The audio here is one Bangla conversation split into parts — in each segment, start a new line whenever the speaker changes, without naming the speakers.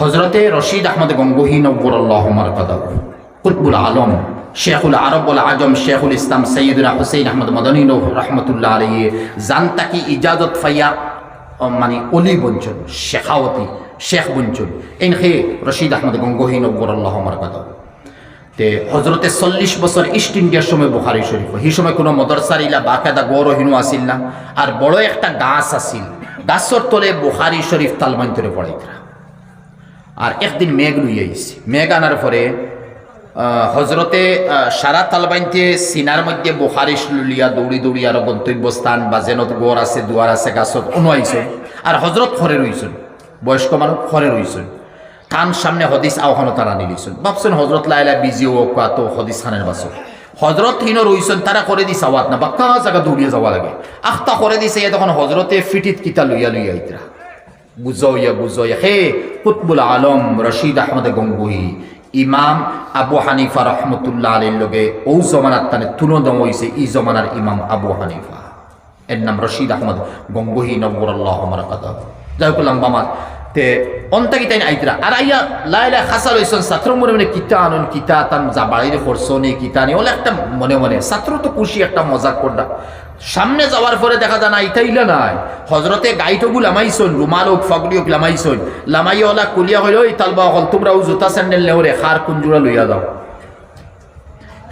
হজরতে রশিদ আহমদ গঙ্গোহী নব্বর আল্লাহ মারকাদা কুতবুল আলম, শেখুল আরবুল আজম, শেখুল ইসলাম সৈয়দুল হুসেন আহমদ মদনী রহমতুল্লাহ আলিয়ে জানতাকি ইজাজত ফাইয়া মানে অলি বঞ্চন, শেখাওয়াতি, শেখ বঞ্চন এন খে রশিদ আহমদ গঙ্গোহী নব্বর আল্লাহ মারকাদা তে হজরতে চল্লিশ বছর ইস্ট ইন্ডিয়ার সময় বুখারি শরীফ সেই সময় কোনো মদরসার ইলা বাকাদা গৌর হিনু আসিল না, আর বড় একটা গাছ আসিল গাছর তলে বুখারি শরীফ তালমান্তরে পড়াইতরা। আর একদিন মেঘ লুই আইছে। মেঘ আনার পরে হজরতে সারা তালবাইনতে সিনার মধ্যে বুখারি লুলিয়া দৌড়ি দৌড়ি আর গন্তব্যস্থান বা জেনত গোর আছে, দুয়ার আছে, গাছত অনু আর হজরত খরে রইছেন। বয়স্ক মানুষ খরে রইছেন। তান সামনে হদিস আহ্বানো তারা নিলিছেন। ভাবছেন হজরত লাইলা বিজি ও তো হদিস খানের বাসো। হজরত হিন রইছেন, তারা করে দিছে আওয়াত না, বা কা জায়গা দৌড়িয়ে যাওয়া লাগে? আখতা করে দিছে তখন হজরতে ফিটিত কিতা লইয়া লইয়া আইতরা। বুঝইয়া বুঝইয়া হে কুতবুল আলম রশিদ আহমদ গঙ্গুহি, ইমাম আবু হানিফা রহমতুল্লাহ আলীর লগে ও জমানার তানে তুলদম হইছে ই জমানার ইমাম আবু হানিফা। এর নাম রশিদ আহমদ গঙ্গুহি নব্বর আল্লাহ মারাকাদা যাই হোক লাম্বামাত তে অন্তাকি তাই আইতরা। আর আইয়া লাই লাই খাসা লইছন ছাত্র মনে মনে কিতা আনন, কিতা তান যা বাড়ির করছনি কিতা নি। ওলা একটা মনে মনে, ছাত্র তো খুশি একটা মজা করডা সামনে যাওয়ার পরে দেখা যায় না ইতাইলা নাই। হজরতে গাইটগু লামাইছন, রুমাল হোক ফগলি হোক, লামাইছন। লামাই ওলা কুলিয়া হইল ওই তালবা হল তোমরাও জুতা স্যান্ডেল নেওরে খার কুঞ্জুরা লইয়া দাও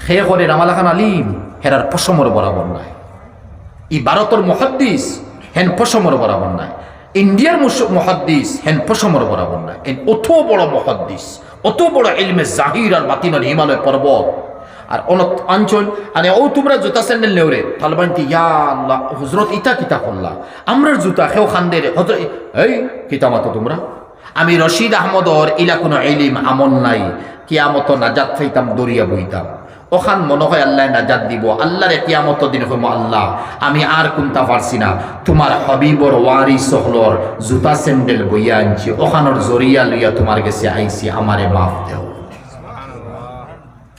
সে করে রামালাখান আলিম, হেরার পশমর বরাবর নাই। ই ভারতর মহাদ্দিস, হেন পশমর বরাবর নাই। ইন্ডিয়ার মহাদ্দিস, হেন পশমর বরাবর নাই। এন অত বড় মহাদ্দিস, অত বড় এলমে জাহির আর বাতিনের হিমালয় পর্বত। আর অনত অঞ্চল আরে ও তোমরা জুতা স্যান্ডেল নেওরে তালবান্তি ইয়া আল্লাহ, হজরত ইতা কিতা করলা? আমরার জুতা খেও খান্দে রে। হজরত, এই, কিতা মাতো তোমরা? আমি রশিদ আহমদর ইলা কোনো এলিম আমল নাই। কিয়ামত নাজাত ফাইতাম দরিয়া বইতাম। ওখান মনে হয় আল্লাহ নাজাত দিব। আল্লাহর কিয়ামত দিন হইম আল্লাহ। আমি আর কোনটা পারছি না। তোমার হবিবর ওয়ারি সহলর জুতা স্যান্ডেল বইয়া আনছি। ওখানোর জরিয়া লইয়া তোমার গেছে আইছি, আমারে মাফ দেও।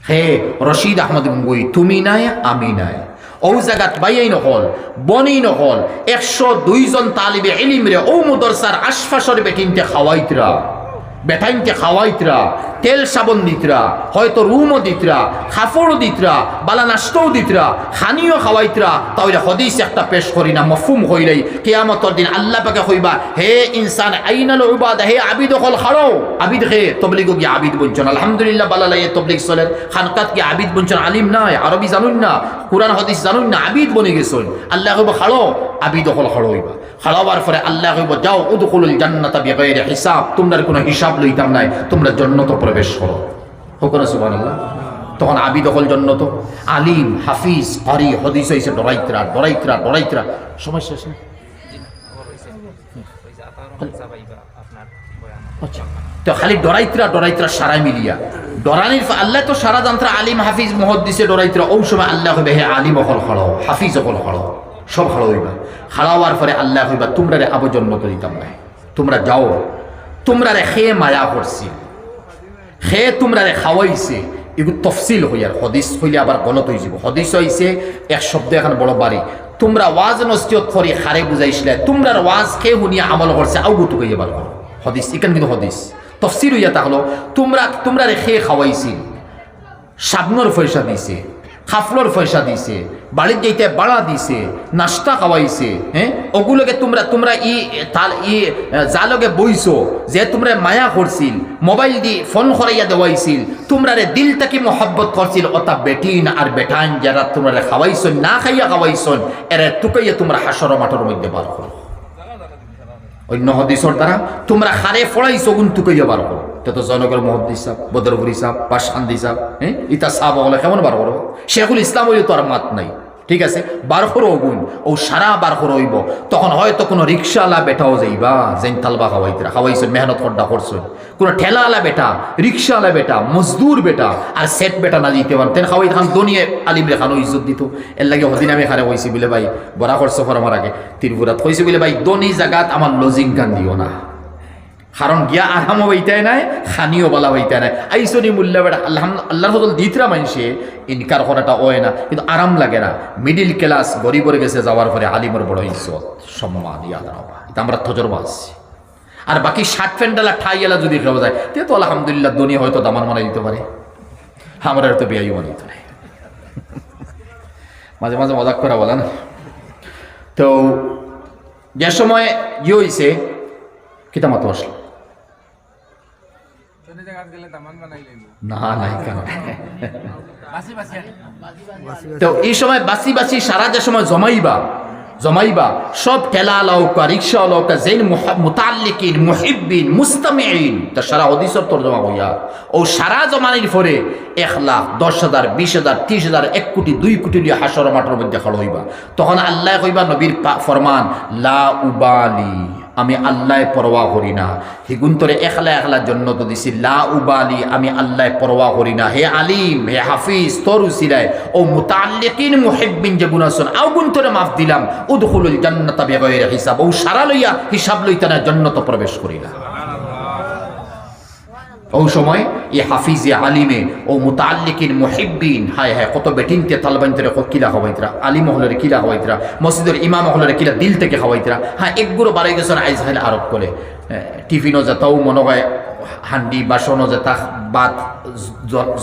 হে রশিদ আহমদ গঙ্গুই, তুমি নাই, আমি নাই। ও জায়গাত বাইয়াই নহল, বনেই নহল, একশো দুইজন তালিবে এলিমরে ও মুদরসার আশফাসর বেটিনতে খাওয়াইতরা। বেটাইনতে খাওয়াইতরা, তেল সাবন দিতরা, হয়তো রুমও দিতরা খাফড়ও দিতরা, বালা নাস্তাও দিতরা, হানিও খাওয়াইতরা, তাহলে হদিস একটা পেশ করি না মফুম হইলেই কেয়ামতর দিন আল্লাহ পাকে হইবা হে ইনসান, আইনাল উবাদা, হে আবিদ হল খাড়ো আবিদ হে, তবলিগ গিয়ে আবিদ বঞ্চন আলহামদুলিল্লাহ, বালা লাগে তবলিগ চলেন। খানকাত গিয়ে আবিদ বঞ্চন আলিম নাই, আরবি জানুন না, কোরআন, হদিস জানুন না, আবিদ বনে গেছেন। আল্লাহ হইব খাড়ো আবিদ হল খাড়ো হইবা। খাড়াবার পরে আল্লাহ হইব যাও, উদখুলুল জান্নাতা বিগাইরি হিসাব। তোমরা কোনো হিসাব লইতাম নাই। তোমরা জন্নত প্রবেশ করো। হোক না তখন আবিদ হল জন্নত। আলিম, হাফিজ হরি হদিস হইছে ডরাইত্রা ডরাইত্রা ডরাইত্রা। সময় শেষ না? আচ্ছা। তো খালি ডরাইত্রা ডরাইত্রা সারাই মিলিয়া। ডরানির আল্লাহ তো সারা যন্ত্র আলিম, হাফিজ, মহদ্দিসে ডরাইত্রা। ও সময় আল্লাহ হবে হে আলিম অকল খড়াও হাফিজ অকল খড়াও সব খড়া হইবা খাড়াওয়ার পরে আল্লাহ হইবা তোমরা রে আবজন্নত দিতাম নাই তোমরা যাও। তোমরা রে খেয়ে মায়া করছি। খেয়ে তোমরা রে খাওয়াইছে। এগুলো তফসিল হই আর হদিস হইলে আবার গলত হয়ে যাব। হদিস হইছে, এক শব্দ এখন বড় বাড়ি। তোমরা ওয়াজ নস্তিয়ত করি হারে বুঝাইছিলে। তোমরার ওয়াজ খেয়ে শুনিয়া আমল করছে, আউ গুতু হইয়া বার করো। হদিস, এখান কিন্তু হদিস। তফসিল হইয়া তাহলো, তোমরা তোমরা রে খেয়ে খাওয়াইছিল সাবনোর পয়সা দিছে। খাফলোর পয়সা দিছে, বাড়ির যাইতে বাড়া দিছে, নাস্তা খাওয়াইছে হ্যাঁ? ওগুলোকে তোমরা তোমরা ই, তাল, ই, জালকে বইছো যে তোমরা মায়া করছিল, মোবাইল দি ফোন করাইয়া দেওয়াইছিল তোমরা রে দিল থেকে মহব্বত করছিল অতা বেটিন আর বেটান যারা তোমরা রে খাওয়াইছন, না খাইয়া খাওয়াইছন, এরা টুকাইয়া তোমরা হাসর মাঠের মধ্যে বার করো। অন্য হদিসর দ্বারা তোমরা হারে ফড়াইছো গুণ টুকাইয়া বার করো। তো জনগর সাহ বদরপুরি সাহ বা শান্তি সাহ হ্যাঁ ইতা সাহ বলে কেমন বার করো শেখুল ইসলাম হইলে তো আর মাত নাই। ঠিক আছে? বার করো গুণ। ও সারা বার হইব। তখন হয়তো কোনো রিক্সাওয়ালা বেটাও যাইবা, যেন তালবা খাওয়াইতরা। খাওয়াইছো, মেহনত খড্ডা করছ। কোনো ঠেলাওয়ালা বেটা, রিক্সাওয়ালা বেটা, মজদুর বেটা, আর সেট বেটা না দিতে পারেন খাওয়াই খান দনিয়ে আলিম রেখানো ইজ্জত দিত। এর লাগে হদিন আমি খারে হয়েছি বলে ভাই বরা করছ ফর আমার আগে। ত্রিপুরাত হয়েছে বলে ভাই দনি জাগাত আমার লজিং গান দিও না। কারণ গিয়া আরামও বইতাই নাই খানিও বলা বইতাই নাই। আইসনি মূল্য বেড়া আল্লাহ আল্লাহর দিতরা মানুষে ইনকার করাটা ওয় না, কিন্তু আরাম লাগে না। মিডিল ক্লাস গরিবর গেছে যাওয়ার পরে আলিমর বড় ইজ্জত, সম্মান, ইয়াদ এটা আমরা তজরবা আছি। আর বাকি ষাট ঠাই ঠাইয়ালা যদি খাওয়া যায়, তে তো আলহামদুলিল্লাহ দুনিয়া হয়তো দামান মানা দিতে পারে। আমার হয়তো বিয়াই বানাইতে পারে। মাঝে মাঝে মজাক করা বলেন। তো, যে সময় ইয়ে হয়েছে কিতামাতো আসলো
চলে জায়গা গেলে দামান বানাই লইব
না নাই কেন তো এই সময় বাসি বাসি সারা যে সময় জমাইবা জমাইবা সব ঠেলা লৌকা রিক্সা লৌকা জেন মুতাল্লিকিন মুহিব্বিন মুস্তামিন তা সারা হদিসর তোর জমা হইয়া ও সারা জমানির পরে এক লাখ দশ হাজার বিশ হাজার ত্রিশ হাজার এক কোটি দুই কোটি লিয়ে হাসর মাঠের মধ্যে খড় হইবা। তখন আল্লাহ কইবা নবীর ফরমান লা উবালি। আমি আল্লাহ পরোয়া করি না। হিগুন্তরে একলা একলা জন্য তো দিছি, লা উবালি, আমি আল্লাহ পরোয়া করি না। হে আলিম, হে হাফিজ, তোর উসিলায়, ও মুতাল্লিকিন মুহিব্বিন যে গুনাসন আও গুন্তরে মাফ দিলাম, উদখুলুল জান্নাতা বিগাইরি হিসাব। ও সারা লইয়া হিসাব লইতা না জন্নত প্রবেশ করিলা ওই সময় এ হাফিজে আলিমে, ও মুতাল্লিকিন মুহিব্বিন। হায় হায়, কত বেটিনতে তালবাইন্তরে কিলা হওয়াইতরা আলিম হলরে কিলা হওয়াইতরা মসজিদের ইমাম হলরে কিলা দিল থেকে হওয়াইতরা হ্যাঁ একগুলো বাড়াই গেছেন আইজ হাইলে আরোপ করে টিফিনও যেতাও মনে হয় হান্ডি বাসনও যেতা বাত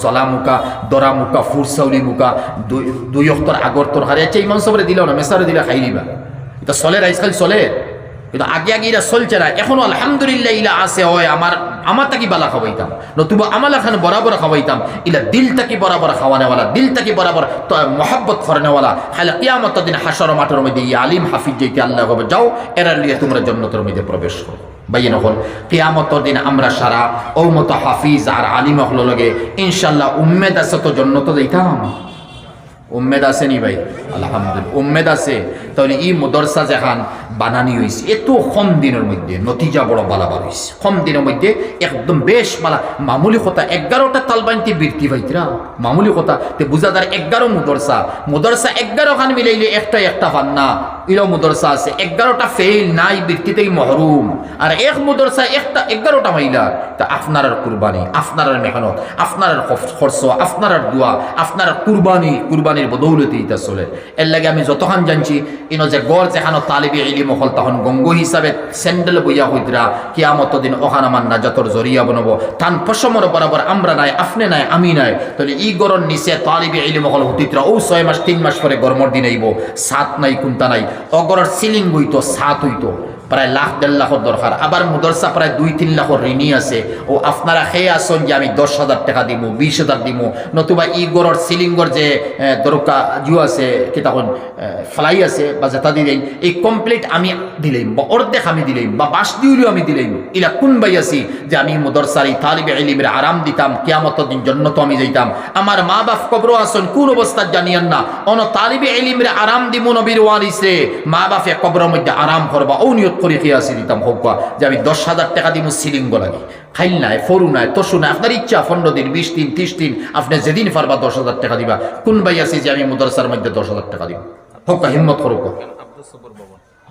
জলা মুকা, দরা মুকা, ফুরসাউলি মুকা, দুই অক্তর আগর তোর হারে আচ্ছা ইমান সবরে দিলেও না, মেসারে দিলে খাই দিবা এটা চলে খালি চলে। কিন্তু আগে আগে এরা চলছে না। এখনও আলহামদুলিল্লাহ ইলা আছে হয়, আমার আমার তাকি বালা খাওয়াইতাম। নতুবা আমার এখানে বরাবর খাওয়াইতাম। ইলা দিল তাকি বরাবর খাওয়ানেওয়ালা, দিল তাকি বরাবর মহাব্বত ফরনেওয়ালা খাইলে কিয়ামত দিন হাসর মাঠের মধ্যে ই আলিম হাফিজ যেতে আল্লাহ হবে যাও, এরা লিয়ে তোমরা জন্নতের মধ্যে প্রবেশ করো। বাইয়ে নকল কিয়ামত দিন আমরা সারা ও মতো হাফিজ আর আলিম হলো লগে ইনশাল্লাহ উম্মেদ আছে তো জন্নত দিতাম উম্মেদ আছে নি ভাই? আলহামদুলিল্লাহ। উম্মেদ আছে তাহলে ই মদরসা যেখান বানানি হয়েছে এত কম দিনের মধ্যে, নতিজা বড় বালাবার হয়েছে কম দিনের মধ্যে একদম বেশ বালা মামুলি কথা এগারোটা তালবাইনতে বৃত্তি ভাইতরা। মামুলি কথা, তে বুঝাদার এগারো মদরসা। মদরসা এগারো খান মিলাইলে একটা একটা খান না ইলো মুদরসা আছে, এগারোটা ফেল নাই বৃত্তিতেই মহরুম। আর এক মুদরসা একটা, এগারোটা মহিলা তা আপনার কুরবানি আপনার মেহনত আপনার খরচ আপনার দোয়া আপনার কুরবানি, কুরবানির বদৌলতি ইতা চলে। এর লাগে আমি যতক্ষণ জানছি, ইনো যে গড় যেখানো তালিবে ইলিম হল, তখন গঙ্গ হিসাবে স্যান্ডেল বইয়া হইতরা কিয়ামত দিন ওখান আমার নাজাতর জরিয়া বনব। তান পশমর বরাবর আমরা নাই, আপনি নাই, আমি নাই। তাহলে ই গরর নিচে তালিবে ইলিম হল হতিতরা, ও ছয় মাস, তিন মাস পরে গরমর দিন আইব। সাত নাই, কুন্তা নাই। অগরর সিলিং হইতো সাত হইতো। প্রায় লাখ, দেড় লাখর দরকার। আবার মুদরসা প্রায় দুই, তিন লাখর ঋণী আছে। ও আপনারা খেয়ে আসুন যে আমি দশ হাজার টাকা দিব বিশ হাজার দিব নতুবা ই গড়র সিলিংগর যে দরকা জু আছে, কি তখন ফ্লাই আছে, বা যেটা দিলেন এই কমপ্লিট আমি দিলেন বা অর্ধেক আমি দিলেন বা বাস দিউলিও আমি দিলেন ইলা কোন বাই আছি যে আমি মুদরসার এই তালিবে ইলিমের আরাম দিতাম কেয়ামত দিন জন্য তো আমি যাইতাম। আমার মা বাপ কবর আসন, কোন অবস্থা জানিয়েন না। অন তালিবে ইলিমের আরাম দিব নবীর ওয়ারিসে মা বাপে কবরের মধ্যে আরাম করবা, ও নিয়ত করে খেয়ে আসি দিতাম হোক যে আমি দশ হাজার টাকা দিব সিলিঙ্গ লাগে খাইল নাই, ফরু নাই তসু নাই, আপনার ইচ্ছা, পনেরো দিন, বিশ দিন, ত্রিশ দিন, আপনি যেদিন পারবা দশ হাজার টাকা দিবা। কোন ভাই আছে যে আমি মুদরসার মধ্যে দশ হাজার টাকা দিব হোক হিম্মত করুক।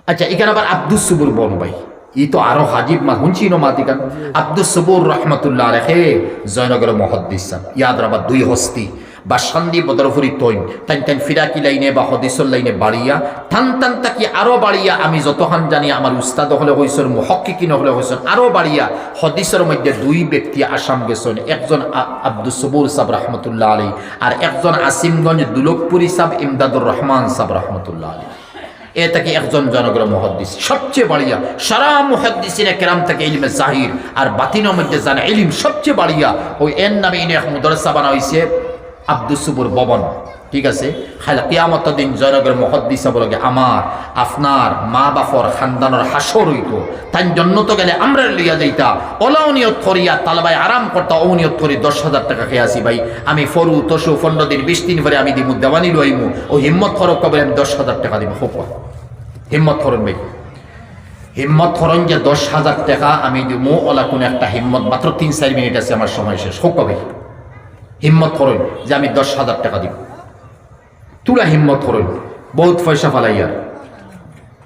আচ্ছা এখানে আবার আব্দুস সুবুর বন ভাই। ই তো আরও হাজিব মা হুঁচি নো মাতিকান আব্দুস সুবুর রহমতুল্লাহ রেখে জয়নগর মহদ্দিস ইয়াদ রাবার দুই হস্তি। বা সন্দী বদরফুরি তৈন। তাই তাই ফিরাকি লাইনে বা হদিসর লাইনে বাড়িয়া। থান টান তাকি আরও বাড়িয়া। আমি যতখান জানি আমার উস্তাদ হলে হইসন মহক্কি নহলে হইসন, আরও বাড়িয়া। হদিসের মধ্যে দুই ব্যক্তি আসাম গেছেন। একজন আ- আব্দুস সবুর সাব রহমতুল্লাহ আলী আর একজন আসিমগঞ্জ দুলকপুরি সাব ইমদাদুর রহমান সাব রহমতুল্লাহ আলী এ থেকে একজন জনগণ মহাদ্দিস। সবচেয়ে বাড়িয়া। সারা মুহাদ্দিসিনে কেরাম থেকে ইলমে জাহির। আর বাতিনের মধ্যে জানে ইলিম সবচেয়ে বাড়িয়া। ওই এর নামে ইনে মুদরসা বানা হয়েছে আব্দুস সুবুর ববন। ঠিক আছে? কিয়ামত দিন জয়নগর মহদ্দিস বলগে, আমার, আপনার মা বাপর খানদানোর হাসর হইতো তাই জন্য তো গেলে আমরা লইয়া যাইতা। ওলা নিয়ত করিয়া তালবাই আরাম করতা, ও নিয়ত করি দশ হাজার টাকা খেয়ে আসি ভাই। আমি ফরু, তসু পনেরো দিন বিশ দিন পরে আমি দিমু, দেওয়ানি লইমু ও হিম্মত খরক কবে আমি দশ হাজার টাকা দিব হোক হিম্মত খরণ ভাই। হিম্মত খরণ যে দশ হাজার টাকা আমি দিব ওলা কোনো একটা হিম্মত, মাত্র তিন চার মিনিট আছে, আমার সময় শেষ। হোক ভাই হিম্মত খরণ যে আমি দশ হাজার টাকা দিব। তুলা হিম্মত খরণ বহুত পয়সা ফালাইয়ার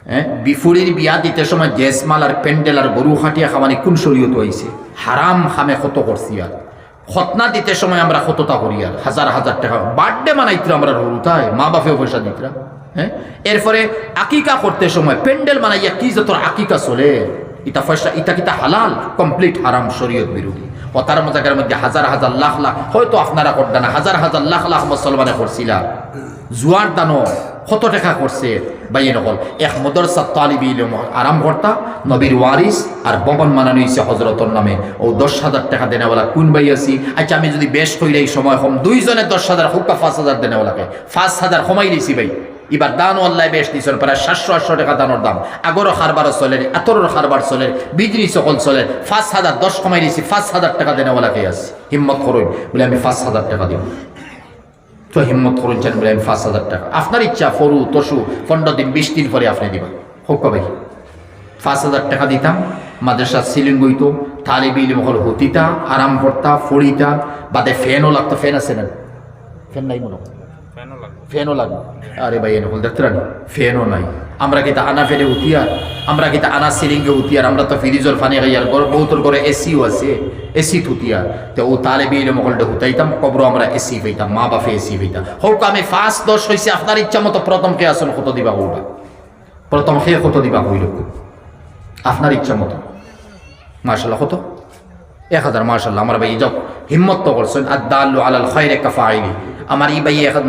হ্যাঁ বিফুরির বিয়া দিতে সময় জেসমাল আর প্যান্ডেল আর গরু খাটিয়া খামানি কোন শরীয়ত হয়েছে হারাম খামে কত করছি আর খতনা দিতে সময় আমরা কতটা করি আর হাজার হাজার টাকা। বার্থডে মানাইত্রা আমরা রুতায় মা বাপেও পয়সা দিতরা। হ্যাঁ এরপরে আকিকা করতে সময় প্যান্ডেল মানাইয়া কি যত আকিকা চলে? ইটা পয়সা, ইটা কিতা হালাল কমপ্লিট হারাম শরীয়ত বিরোধী ও তার মজাকের মধ্যে হাজার হাজার লাখ লাখ, হয়তো আপনারা করতেন না, হাজার হাজার লাখ লাখ মুসলমানে করছিলা জুয়ার দানো কত টাকা করছে? বাইয়ে নকল, এক মদরসা তালিবি আরাম কর্তা নবীর ওয়ারিস আর ববন মানানো হয়েছে হজরতর নামে। ও দশ হাজার টাকা দেনেওয়ালা কোন বাই আছি? আচ্ছা আমি যদি বেশ কইলে এই সময় হম, দুইজনে দশ হাজার, হুক্কা পাঁচ হাজার দেনেওয়ালাকে, পাঁচ হাজার কমাই দিছি ভাই। এবার দান অল্লাহ বেশ দিছেন প্রায় সাতশো, আটশো টাকা দানোর দাম। আগরও খারবার চলে এতরও খারবার চলে, বিজলি সকল চলে, পাঁচ হাজার, দশ কমাই দিছি পাঁচ হাজার টাকা দেনেওয়ালাকে আছে? হিম্মত করুন, বলে আমি পাঁচ হাজার টাকা দিব। তো হিম্মত করুন চান বলে আমি পাঁচ হাজার টাকা। আপনার ইচ্ছা, ফরু তসু পনেরো দিন, বিশ দিন পরে আপনি দিবা হোক ভাই পাঁচ হাজার টাকা দিতাম মাদ্রাসা সিলিং গইতো তালিবি ইলমহল হতিতা, আরাম করতা ফড়িতা বাদে ফ্যানও লাগতো ফ্যান আছে না? ফ্যান নাই মনে হয়। ফ্যানও লাগবে আরে ভাই, এনে দেখতে রানি ফ্যানও নাই। আমরা কিতা আনা ফেলে উঠিয়ার? আমরা কিতা আনা সিলিংকে উঠিয়ার? আমরা তো ফিরিজর ফানি খাইয়ার। ঘর বহুতর ঘরে এসিও আছে। এসি থুতিয়ার তো ও তালে বিয়ে মহলটা হুতাইতাম কবর আমরা এসি পাইতাম, মা বাপে এসি পাইতাম হোক, আমি ফার্স্ট দশ হয়েছে আপনার ইচ্ছা মতো প্রথম কে আসন, কত দিবা হইবা প্রথম সে কত দিবা হইল আপনার ইচ্ছা মতো। মার্শাল্লাহ কত? এক হাজার মার্শাল্লাহ আমার ভাই যাও। হিম্মত করছেন। আদাল্লু আলাল খয়রে কাফা আইনি আমার এই ভাই এক হাজার